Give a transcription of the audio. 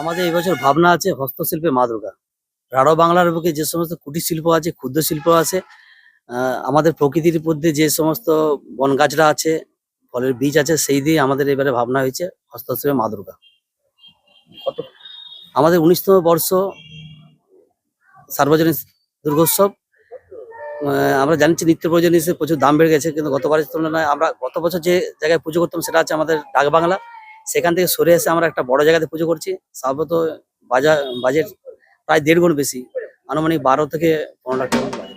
আমাদের এবছর ভাবনা আছে হস্তশিল্পে মা দুর্গা। রাঢ় বাংলার বুকে যে সমস্ত কুটির শিল্প আছে ক্ষুদ্র শিল্প আছে আহ, আমাদের প্রকৃতির মধ্যে যে সমস্ত বন গাছরা আছে ফলের বীজ আছে সেই দিয়ে আমাদের এবারে ভাবনা হয়েছে হস্তশিল্পে মা দুর্গা। কত? আমাদের উনিশতম বর্ষ সার্বজনীন দুর্গোৎসব। আমরা জানছি নিত্য প্রয়োজন হিসেবে প্রচুর দাম বেড়ে গেছে কিন্তু গতবারের তুলনায় আমরা গত বছর যে জায়গায় পুজো করতাম সেটা আছে আমাদের ডাক বাংলা সেখান থেকে সরে এসে আমরা একটা বড় জায়গাতে পুজো করছি। সাধারণত বাজার, বাজেট প্রায় দেড় গুণ বেশি। আনুমানিক বারো থেকে পনেরো লাখ টাকা।